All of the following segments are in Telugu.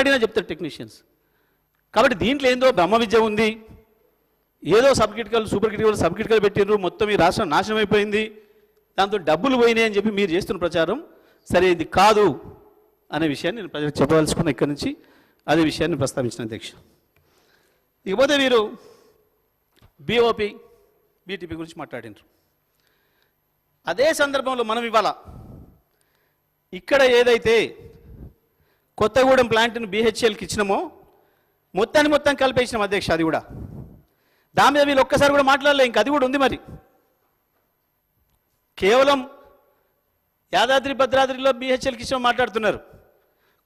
అడిగినా చెప్తారు టెక్నీషియన్స్ కాబట్టి దీంట్లో ఏందో బ్రహ్మ విద్య ఉంది. ఏదో sub critical super critical sub critical పెట్టిండ్రు మొత్తం ఈ రాష్ట్రం నాశనం అయిపోయింది. దాంతో డబ్బులు పోయినాయి అని చెప్పి మీరు చేస్తున్న ప్రచారం సరే ఇది కాదు అనే విషయాన్ని నేను ప్రజలకు చెప్పవలసుకున్న ఇక్కడి నుంచి అదే విషయాన్ని ప్రస్తావించిన అధ్యక్ష. ఇకపోతే మీరు బీఓపి బీటీపీ గురించి మాట్లాడినారు అదే సందర్భంలో మనం ఇవాళ ఇక్కడ ఏదైతే కొత్తగూడెం ప్లాంట్ను బీహెచ్ఎల్కి ఇచ్చినామో. మొత్తాన్ని మొత్తం కలిపేసినాం అధ్యక్ష అది కూడా. దాని మీద వీళ్ళు ఒక్కసారి కూడా మాట్లాడలే ఇంక అది కూడా ఉంది మరి. కేవలం యాదాద్రి భద్రాద్రిలో బీహెచ్ఎల్కి ఇచ్చిన మాట్లాడుతున్నారు.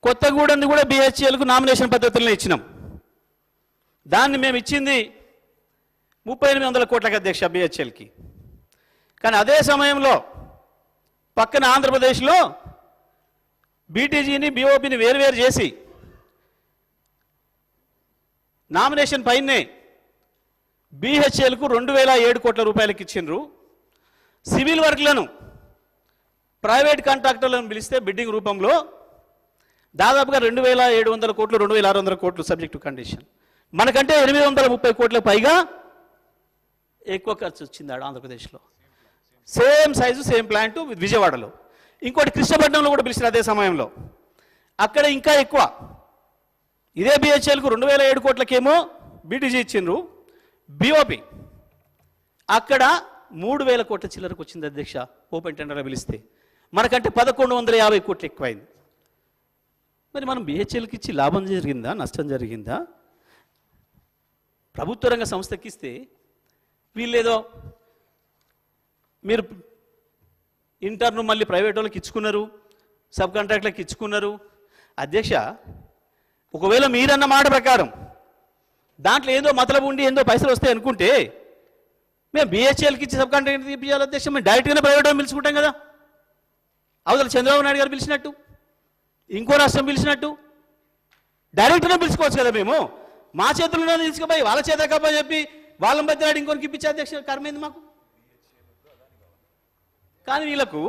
కొత్తగూడెంది కూడా బీహెచ్ఎల్కు నామినేషన్ పద్ధతులను ఇచ్చినాం. దాన్ని మేము ఇచ్చింది ముప్పై ఎనిమిది వందల కోట్లకు అధ్యక్ష బీహెచ్ఎల్కి కానీ అదే సమయంలో పక్కన ఆంధ్రప్రదేశ్లో బీటీజీని బీఓపీని వేరువేరు చేసి నామినేషన్ పైనే బీహెచ్ఎల్కు రెండు వేల ఏడు కోట్ల రూపాయలకి ఇచ్చిండ్రు. సివిల్ వర్క్లను ప్రైవేట్ కాంట్రాక్టర్లను పిలిస్తే బిడ్డింగ్ రూపంలో దాదాపుగా రెండు వేల ఏడు వందల కోట్లు రెండు వేల ఆరు వందల కోట్లు సబ్జెక్టు కండిషన్. మనకంటే ఎనిమిది వందల ముప్పై కోట్ల పైగా ఎక్కువ ఖర్చు వచ్చింది ఆడ ఆంధ్రప్రదేశ్లో. సేమ్ సైజు సేమ్ ప్లాంట్ విజయవాడలో. ఇంకోటి కృష్ణపట్నంలో కూడా పిలిచిన అదే సమయంలో. అక్కడ ఇంకా ఎక్కువ. ఇదే బిహెచ్ఎల్కు రెండు వేల ఏడు కోట్లకేమో బీటీజీ ఇచ్చిండ్రు. బిఓపి అక్కడ మూడు వేల కోట్ల చిల్లరకు వచ్చింది అధ్యక్ష ఓపెన్ టెండర్లో పిలిస్తే. మనకంటే పదకొండు వందల యాభై కోట్లు ఎక్కువైంది. మరి మనం బిహెచ్ఎల్కి ఇచ్చి లాభం జరిగిందా నష్టం జరిగిందా? ప్రభుత్వ రంగ సంస్థకిస్తే వీళ్ళేదో మీరు ఇంటర్ను మళ్ళీ ప్రైవేట్ వాళ్ళకి ఇచ్చుకున్నారు సబ్ కాంట్రాక్ట్లకు ఇచ్చుకున్నారు. అధ్యక్ష ఒకవేళ మీరన్న మాట ప్రకారం దాంట్లో ఏదో మతలబు ఉండి ఏందో పైసలు వస్తాయి అనుకుంటే మేము బిహెచ్ఎల్కి ఇచ్చి సబ్ కాంట్రాక్ట్ తీపించాలి అధ్యక్ష మేము డైరెక్ట్గానే ప్రైవేట్ వాళ్ళు పిలుచుకుంటాం కదా. అవతల చంద్రబాబు నాయుడు గారు పిలిచినట్టు ఇంకో రాష్ట్రం పిలిచినట్టు డైరెక్ట్గా పిలుచుకోవచ్చు కదా మేము. మా చేతుల్లోనే తీసుకుపోయి వాళ్ళ చేత కప్ప చెప్పి వాళ్ళ మధ్య ఇంకొనికి ఇప్పించే అధ్యక్ష కర్మైంది మాకు? కానీ వీళ్ళకు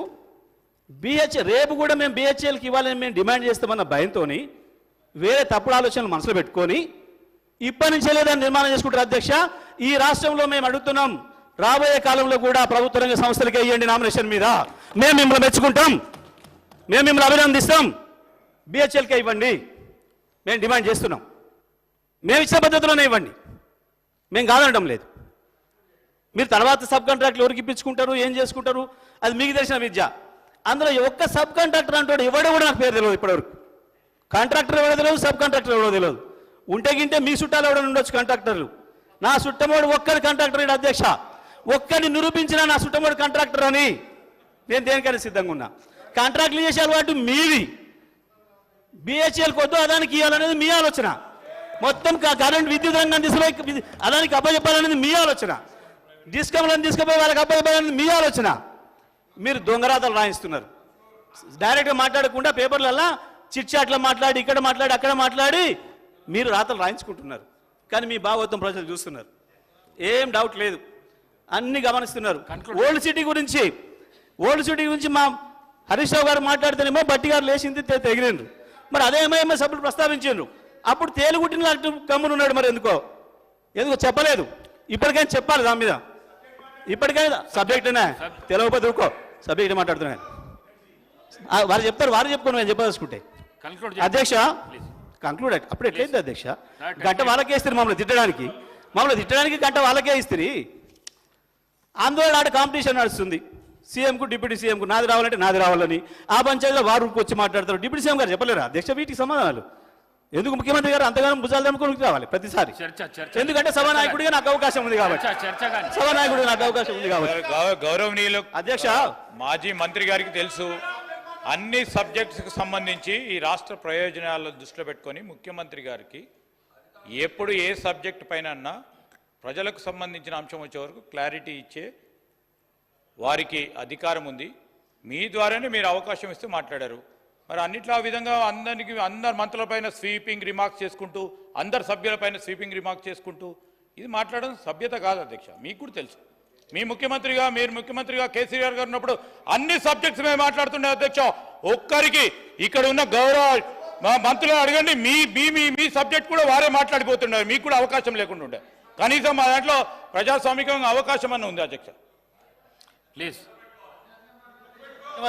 బిహెచ్ రేపు కూడా మేము బిహెచ్ఎల్కి ఇవ్వాలని మేము డిమాండ్ చేస్తామన్న భయంతో వేరే తప్పుడు ఆలోచనలు మనసులో పెట్టుకొని ఇప్పటి నుంచే లేదని నిర్మాణం చేసుకుంటారు అధ్యక్ష. ఈ రాష్ట్రంలో మేము అడుగుతున్నాం రాబోయే కాలంలో కూడా ప్రభుత్వ రంగ సంస్థలకి వేయండి నామినేషన్ మీద. మేము మిమ్మల్ని మెచ్చుకుంటాం మేము మిమ్మల్ని అభినందిస్తాం. బిహెచ్ఎల్కే ఇవ్వండి మేము డిమాండ్ చేస్తున్నాం. మేము ఇచ్చే పద్ధతిలోనే ఇవ్వండి. మేము కాదనడం లేదు. మీరు తర్వాత సబ్ కాంట్రాక్ట్లు ఎవరికి ఇప్పించుకుంటారు ఏం చేసుకుంటారు? అది మీకు తెలిసిన విద్య. అందులో ఒక్క సబ్ కాంట్రాక్టర్ అంటాడు ఎవడో కూడా నాకు పేరు తెలియదు ఇప్పటివరకు. కాంట్రాక్టర్ ఎవడో తెలియదు సబ్ కాంట్రాక్టర్ ఎవడో తెలియదు. ఉంటే గింటే మీ చుట్టాలు ఎవడో ఉండొచ్చు కాంట్రాక్టర్లు నా చుట్టమోడు ఒక్కరి కాంట్రాక్టర్ అధ్యక్ష. ఒక్కరిని నిరూపించిన నా చుట్టమోడు కాంట్రాక్టర్ అని నేను దేనికైనా సిద్ధంగా ఉన్నా. కాంట్రాక్ట్లు చేసే అలవాటు మీది. బిహెచ్ఎల్ కొద్దు అదానికి ఇవ్వాలనేది మీ ఆలోచన. మొత్తం కరెంట్ విద్యుత్ రంగం తీసుకుపోయి వి- అదానికి అప్పచెప్పాలనేది మీ ఆలోచన. డిస్కమ్లను తీసుకుపోయి వాళ్ళకి అప్పచెప్పాలనేది మీ ఆలోచన. మీరు దొంగరాతలు రాయిస్తున్నారు. డైరెక్ట్గా మాట్లాడకుండా పేపర్లల్లా చిట్ చాట్లో మాట్లాడి ఇక్కడ మాట్లాడి అక్కడ మాట్లాడి మీరు రాతలు రాయించుకుంటున్నారు. కానీ మీ భాగవతం ప్రజలు చూస్తున్నారు. ఏం డౌట్ లేదు. అన్ని గమనిస్తున్నారు. ఓల్డ్ సిటీ గురించి ఓల్డ్ సిటీ గురించి మా హరీష్ రావు గారు మాట్లాడితేనేమో బట్టి గారు లేచింది తె- తెగిలిండ్రు మరి అదే ఎంఐఎంఎస్ సభ్యులు ప్రస్తావించారు అప్పుడు తేలుగుట్టిన అటు గమ్మునున్నాడు మరి ఎందుకో? ఎందుకో చెప్పలేదు. ఇప్పటికైనా చెప్పాలి దాని మీద. ఇప్పటికైనా సబ్జెక్టేనా తెలియకపోతే ఊకో సబ్జెక్ట్ మాట్లాడుతున్నాను వారు చెప్తారు వారు చెప్పుకోండి నేను చెప్పదలుచుకుంటే. అధ్యక్ష కంక్లూడ్ అప్పుడు ఎట్లయింది అధ్యక్ష? గంట వాళ్ళకే ఇస్తారు మమ్మల్ని తిట్టడానికి. మమ్మల్ని తిట్టడానికి గంట వాళ్ళకే ఇస్తారు. ఆందోళన ఆడ కాంపిటీషన్ నడుస్తుంది. సీఎంకు డిప్యూటీ సీఎంకు నాది రావాలంటే నాది రావాలని. ఆ పంచాయతీలో వారు వచ్చి మాట్లాడతారు. డిప్యూటీ సీఎం గారు చెప్పలేరా? అధ్యక్ష వీటికి సమాధానాలు. ఎందుకు ముఖ్యమంత్రి గారు అంతగానో భుజాలు దమ్ముకొని రావాలి ప్రతిసారి? చర్చ చర్చ ఎందుకంటే సభానాయకుడిగా నాకు అవకాశం ఉంది కాబట్టి. సభానాయకుడిగా నాకు అవకాశం ఉంది కాబట్టి. గౌరవనీయులు అధ్యక్ష. మాజీ మంత్రి గారికి తెలుసు. అన్ని సబ్జెక్ట్స్కి సంబంధించి ఈ రాష్ట్ర ప్రయోజనాలను దృష్టిలో పెట్టుకొని ముఖ్యమంత్రి గారికి ఎప్పుడు ఏ సబ్జెక్ట్ పైన ప్రజలకు సంబంధించిన అంశం వచ్చే వరకు క్లారిటీ ఇచ్చే వారికి అధికారం ఉంది. మీ ద్వారానే మీరు అవకాశం ఇస్తూ మాట్లాడారు. మరి అన్నిట్లో ఆ విధంగా అందరికి అందరు మంత్రులపైన స్వీపింగ్ రిమార్క్స్ చేసుకుంటూ అందరు సభ్యులపైన స్వీపింగ్ రిమార్క్స్ చేసుకుంటూ ఇది మాట్లాడడం సభ్యత కాదు అధ్యక్ష మీకు కూడా తెలుసు. మీ ముఖ్యమంత్రిగా మీరు ముఖ్యమంత్రిగా కేసీఆర్ గారు ఉన్నప్పుడు అన్ని సబ్జెక్ట్స్ మేము మాట్లాడుతుండే అధ్యక్ష ఒక్కరికి ఇక్కడ ఉన్న గౌరవ మా మంత్రులు అడగండి మీ మీ మీ మీ సబ్జెక్ట్ కూడా వారే మాట్లాడిపోతున్నారు మీకు కూడా అవకాశం లేకుండా ఉండే. కనీసం మా దాంట్లో ప్రజాస్వామికంగా అవకాశం అన్న ఉంది అధ్యక్ష. ప్లీజ్.